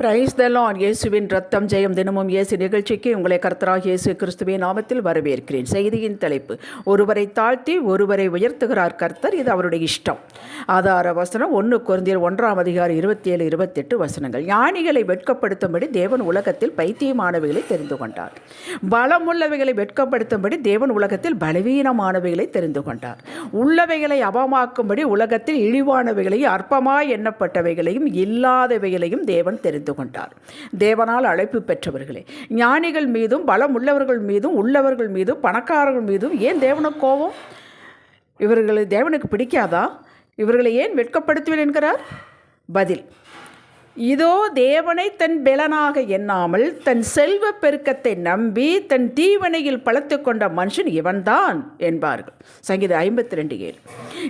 Price தலான் இயேசுவின் ரத்தம் ஜெயம் தினமும் இயேசு நிகழ்ச்சிக்கு உங்களை கர்த்தராக இயேசு கிறிஸ்துவின் நாமத்தில் வரவேற்கிறேன். செய்தியின் தலைப்பு ஒருவரை தாழ்த்தி ஒருவரை உயர்த்துகிறார் கர்த்தர் இது அவருடைய இஷ்டம். ஆதார வசனம் ஒன்று குருந்தியர் ஒன்றாம் அதிகாரம் இருபத்தி ஏழு இருபத்தெட்டு வசனங்கள். ஞானிகளை வெட்கப்படுத்தும்படி தேவன் உலகத்தில் பைத்தியமானவைகளை தெரிந்து கொண்டார். பலமுள்ளவைகளை வெட்கப்படுத்தும்படி தேவன் உலகத்தில் பலவீனமானவைகளை தெரிந்து கொண்டார். உள்ளவைகளை அவமாக்கும்படி உலகத்தில் இழிவானவைகளையும் அற்பமாய் எண்ணப்பட்டவைகளையும் இல்லாதவைகளையும் தேவன் தெரிந்து கொண்டார். தேவனால் அழைப்பு பெற்றவர்களே ஞானிகள் மீதும் பலம் உள்ளவர்கள் மீதும் உள்ளவர்கள் மீதும் பணக்காரர்கள் மீதும் ஏன் தேவனுக்கு கோபம்? இவர்களை தேவனுக்கு பிடிக்காதா? இவர்களை ஏன் வெட்கப்படுத்துவேன் என்கிறார்? பதில் இதோ தேவனை தன் பெலனாக எண்ணாமல் தன் செல்வ பெருக்கத்தை நம்பி தன் தீவனையில் பழத்து கொண்ட மனுஷன் இவன்தான் என்பார்கள். சங்கீத ஐம்பத்தி ரெண்டு ஏழு.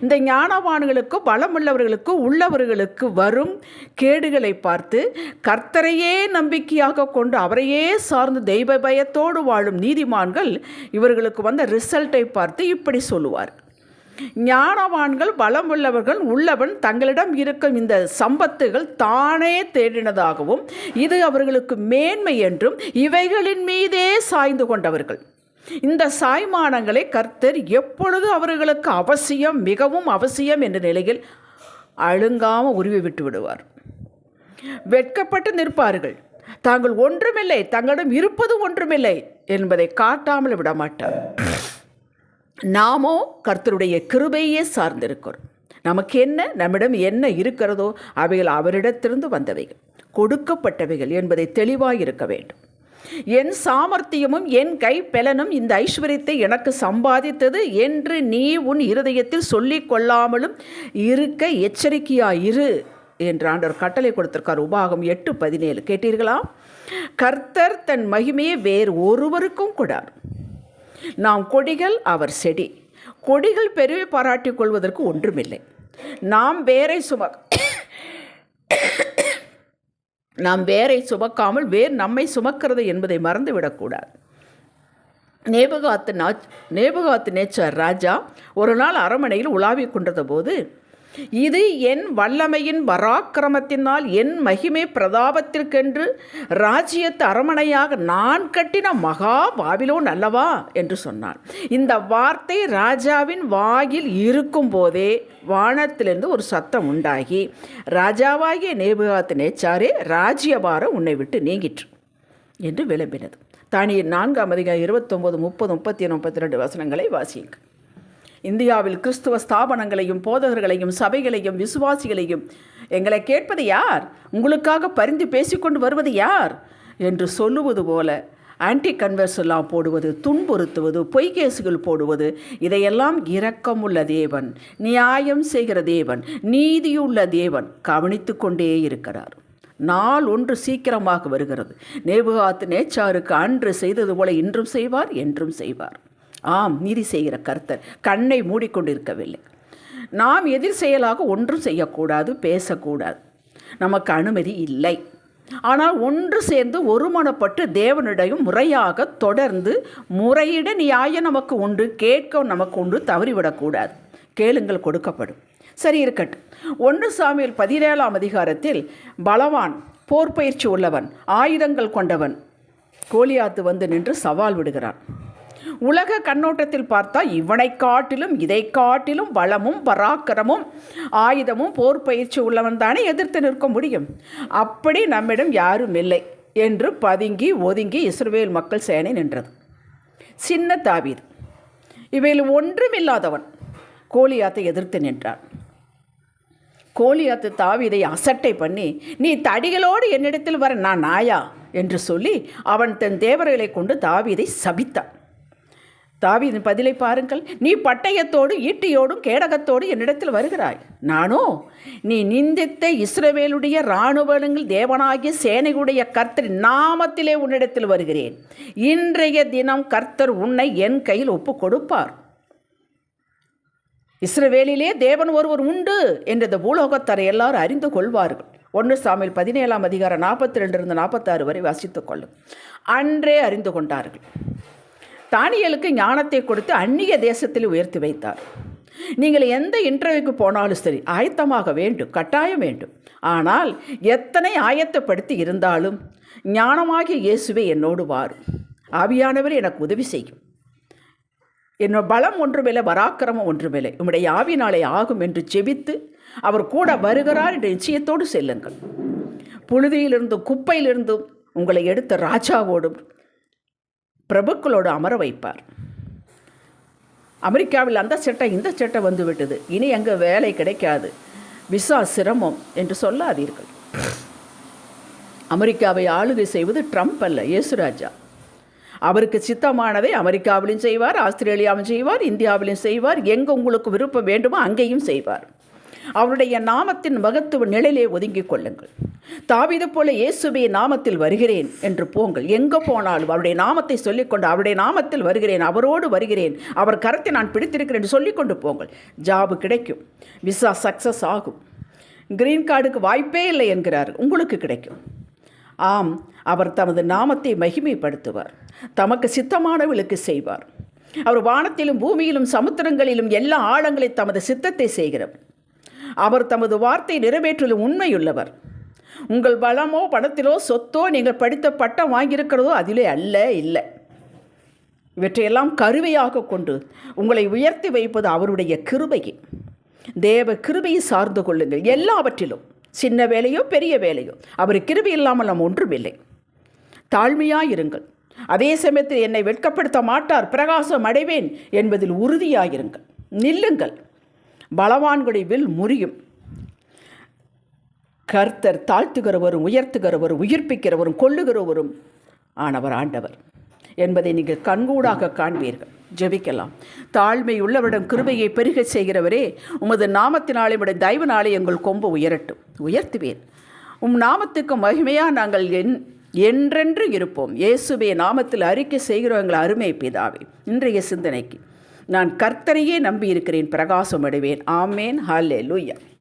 இந்த ஞானவான்களுக்கும் பலமுள்ளவர்களுக்கும் உள்ளவர்களுக்கு வரும் கேடுகளை பார்த்து கர்த்தரையே நம்பிக்கையாக கொண்டு அவரையே சார்ந்து தெய்வ பயத்தோடு வாழும் நீதிமான்கள் இவர்களுக்கு வந்த ரிசல்ட்டை பார்த்து இப்படி சொல்லுவார். ஞானவான்கள் பலம் உள்ளவர்கள் உள்ளவன் தங்களிடம் இருக்கும் இந்த சம்பத்துகள் தானே தேடினதாகவும் இது அவர்களுக்கு மேன்மை என்றும் இவைகளின் மீதே சாய்ந்து கொண்டவர்கள். இந்த சாய்மானங்களை கர்த்தர் எப்பொழுது அவர்களுக்கு அவசியம் மிகவும் அவசியம் என்ற நிலையில் அழுங்காமல் உருவி விட்டு விடுவார். வெட்கப்பட்டு நிற்பார்கள். தாங்கள் ஒன்றுமில்லை தங்களிடம் இருப்பது ஒன்றுமில்லை என்பதை காட்டாமல் விடமாட்டார் நாமோ கர்த்தருடைய கிருபையே சார்ந்திருக்கிறோம். நமக்கு என்ன நம்மிடம் என்ன இருக்கிறதோ அவைகள் அவரிடத்திலிருந்து வந்தவைகள் கொடுக்கப்பட்டவைகள் என்பதை தெளிவாக இருக்க வேண்டும். என் சாமர்த்தியமும் என் கை பெலனும் இந்த ஐஸ்வர்யத்தை எனக்கு சம்பாதித்தது என்று நீ உன் இருதயத்தில் சொல்லிக் கொள்ளாமலும் இருக்க எச்சரிக்கையாயிரு என்று ஆண்டவர் கட்டளை கொடுத்திருக்கார். உபாகம் எட்டு பதினேழு. கேட்டீர்களா? கர்த்தர் தன் மகிமையை வேறு ஒருவருக்கும் கொடார். நாம் கொடிகள் அவர் செடி. கொடிகள் பெருமை பாராட்டிக் கொள்வதற்கு ஒன்றுமில்லை. நாம் வேரை சும நாம் வேரை சுமக்காமல் வேர் நம்மை சுமக்கிறது என்பதை மறந்துவிடக்கூடாது. நேபகாத்து நாச் நேபகாத்து நேச்சர் ராஜா ஒரு நாள் அரமனையில் உலாவிக் கொண்டத போது இது என் வல்லமையின் பராக்கிரமத்தினால் என் மகிமை பிரதாபத்திற்கென்று ராஜ்யத்து அரமனையாக நான் கட்டின மகா பாபிலோன் அல்லவா? என்று சொன்னான் இந்த வார்த்தை ராஜாவின் வாயில் இருக்கும் போதே வானத்திலிருந்து ஒரு சத்தம் உண்டாகி ராஜாவாகிய நேபுகாத்து நேச்சாரே ராஜ்யபாரம் உன்னை விட்டு நீங்கிற்று என்று விளம்பினது. தானியின் நான்காம் அதிகாரம் இருபத்தொம்போது முப்பது முப்பத்தி முப்பத்தி ரெண்டு வசனங்களை வாசியுங்கள். இந்தியாவில் கிறிஸ்துவ ஸ்தாபனங்களையும் போதகர்களையும் சபைகளையும் விசுவாசிகளையும் எங்களை கேட்பது யார்? உங்களுக்காக பரிந்து பேசிக்கொண்டு வருவது யார்? என்று சொல்லுவது போல ஆன்டி கன்வர்ஸ் எல்லாம் போடுவது துன்புறுத்துவது பொய்கேசுகள் போடுவது இதையெல்லாம் இரக்கமுள்ள தேவன் நியாயம் செய்கிற தேவன் நீதியுள்ள தேவன் கவனித்து கொண்டே இருக்கிறார். நாள் ஒன்று சீக்கிரமாக வருகிறது. நேபுகாத்து நேச்சாருக்கு அன்று செய்தது போல இன்றும் செய்வார் என்றும் செய்வார். ஆம் நீதி செய்கிற கர்த்தர். கண்ணை மூடிக்கொண்டிருக்கவில்லை. நாம் எதிர் செயலாக ஒன்றும் செய்யக்கூடாது பேசக்கூடாது. நமக்கு அனுமதி இல்லை. ஆனால் ஒன்று சேர்ந்து ஒருமனப்பட்டு தேவனிடையும் முறையாக தொடர்ந்து முறையிட நியாயம் நமக்கு உண்டு கேட்க நமக்கு உண்டு தவறிவிடக்கூடாது. கேளுங்கள் கொடுக்கப்படும். சரி இருக்கட்டும். ஒன்று சாமியில் பதினேழாம் அதிகாரத்தில் பலவான் போர் பயிற்சி உள்ளவன் ஆயுதங்கள் கொண்டவன் கோலியாத்து வந்து நின்று சவால் விடுகிறான். உலக கண்ணோட்டத்தில் பார்த்தா இவனை காட்டிலும் இதை காட்டிலும் வளமும் பராக்கிரமும் ஆயுதமும் போர் பயிற்சி உள்ளவன் தானே எதிர்த்து நிற்க முடியும். அப்படி நம்மிடம் யாரும் இல்லை என்று பதுங்கி ஒதுங்கி இஸ்ரேல் மக்கள் சேனை நின்றது. சின்ன தாவீது. இவையில் ஒன்றுமில்லாதவன் கோலியாத்தை எதிர்த்து நின்றான். கோலியாத்து தாவீதை அசட்டை பண்ணி நீ தடிகளோடு என்னிடத்தில் வர நான் நாயா? என்று சொல்லி அவன் தன் தேவர்களை கொண்டு தாவீதை சபித்தான். தாவீதின் பதிலை பாருங்கள். நீ பட்டயத்தோடு ஈட்டியோடும் கேடகத்தோடு என்னிடத்தில் வருகிறாய். நானோ நீ நிந்தித்த இஸ்ரவேலுடைய இராணுவங்கள் தேவனாகிய சேனையுடைய கர்த்தர் நாமத்திலே உன்னிடத்தில் வருகிறேன். இன்றைய தினம் கர்த்தர் உன்னை என் கையில் ஒப்பு கொடுப்பார் இஸ்ரவேலிலே தேவன் ஒருவர் உண்டு என்றது பூலோகத்தரை எல்லாரும் அறிந்து கொள்வார்கள். ஒன்று சாமியில் பதினேழாம் அதிகாரம் நாற்பத்தி ரெண்டிலிருந்து நாற்பத்தாறு வரை வாசித்துக் கொள்ளும். அன்றே அறிந்து கொண்டார்கள். தானியலுக்கு ஞானத்தை கொடுத்து அந்நிய தேசத்தில் உயர்த்தி வைத்தார். நீங்கள் எந்த இன்டர்வியூக்கு போனாலும் சரி ஆயத்தமாக வேண்டும் கட்டாயம் வேண்டும். ஆனால் எத்தனை ஆயத்தப்படுத்தி இருந்தாலும் ஞானமாகிய இயேசுவே என்னோடு வாரும் ஆவியானவர் எனக்கு உதவி செய்யும். என்னோட பலம் ஒன்றுமில்லை பராக்கிரமம் ஒன்றுமில்லை. உம்முடைய ஆவினாலே ஆகும் என்று செபித்து அவர் கூட வருகிறார் என்ற நிச்சயத்தோடு செல்லுங்கள். புழுதியிலிருந்தும் குப்பையிலிருந்தும் உங்களை எடுத்த ராஜாவோடும் பிரபுக்களோடு அமர வைப்பார். அமெரிக்காவில் அந்த சட்டை இந்த சட்டம் வந்து விட்டது. இனி அங்கே வேலை கிடைக்காது. விசா சிரமம் என்று சொல்லாதீர்கள். அமெரிக்காவை ஆளுகை செய்வது ட்ரம்ப் அல்ல இயேசுராஜா அவருக்கு சித்தமானதை அமெரிக்காவிலும் செய்வார் ஆஸ்திரேலியாவிலும் செய்வார் இந்தியாவிலும் செய்வார். எங்கே உங்களுக்கு விருப்பம் வேண்டுமோ அங்கேயும் செய்வார். அவருடைய நாமத்தின் மகத்துவ நிழலே ஒதுங்கிக் கொள்ளுங்கள். தாவிது போல இயேசுபே நாமத்தில் வருகிறேன் என்று போங்கள். எங்கே போனாலும் அவருடைய நாமத்தை சொல்லிக்கொண்டு அவருடைய நாமத்தில் வருகிறேன் அவரோடு வருகிறேன் அவர் கரத்தை நான் பிடித்திருக்கிறேன் என்று சொல்லிக்கொண்டு போங்கள். ஜாபு கிடைக்கும். விசா சக்ஸஸ் ஆகும். கிரீன் கார்டுக்கு வாய்ப்பே இல்லை என்கிறார். உங்களுக்கு கிடைக்கும். ஆம் அவர் தமது நாமத்தை மகிமைப்படுத்துவார். தமக்கு சித்தமானவளுக்கு செய்வார். அவர் வானத்திலும் பூமியிலும் சமுத்திரங்களிலும் எல்லா ஆழங்களை தமது சித்தத்தை செய்கிறவர். அவர் தமது வார்த்தை நிறைவேற்றலும் உண்மையுள்ளவர். உங்கள் பலமோ பணத்திலோ சொத்தோ நீங்கள் படித்த பட்டம் வாங்கியிருக்கிறதோ அதிலே அல்ல இல்லை. இவற்றையெல்லாம் கருவையாக கொண்டு உங்களை உயர்த்தி வைப்பது அவருடைய கிருபையை. தேவ கிருபையை சார்ந்து கொள்ளுங்கள். எல்லாவற்றிலும். சின்ன வேலையோ பெரிய வேலையோ. அவர் கிருபி இல்லாமல் நாம் ஒன்றுமில்லை. தாழ்மையாயிருங்கள் அதே சமயத்தில் என்னை வெட்கப்படுத்த மாட்டார். பிரகாசம் அடைவேன் என்பதில் உறுதியாயிருங்கள் நில்லுங்கள். பலவான்களை வில் முறியும். கர்த்தர் தாழ்த்துகிறவரும் உயர்த்துகிறவரும் உயிர்ப்பிக்கிறவரும் கொள்ளுகிறவரும் ஆனவர் ஆண்டவர். என்பதை நீங்கள் கண்கூடாக காண்பீர்கள். ஜெபிக்கலாம். தாழ்மை உள்ளவரிடம் கிருபையை பெருக செய்கிறவரே உமது நாமத்தினாலே உடைய தயவுனாலே எங்கள் கொம்பு உயரட்டும். உயர்த்துவேன் உம் நாமத்துக்கு மகிமையாக நாங்கள் என் என்றென்று இருப்போம். இயேசுவே நாமத்தில் அறிக்கை செய்கிறோம். எங்கள் அருமை பிதாவே இன்றைய சிந்தனைக்கு நான் கர்த்தரையே நம்பியிருக்கிறேன். பிரகாசம் அடைவேன் ஆமேன். ஹாலே லூயா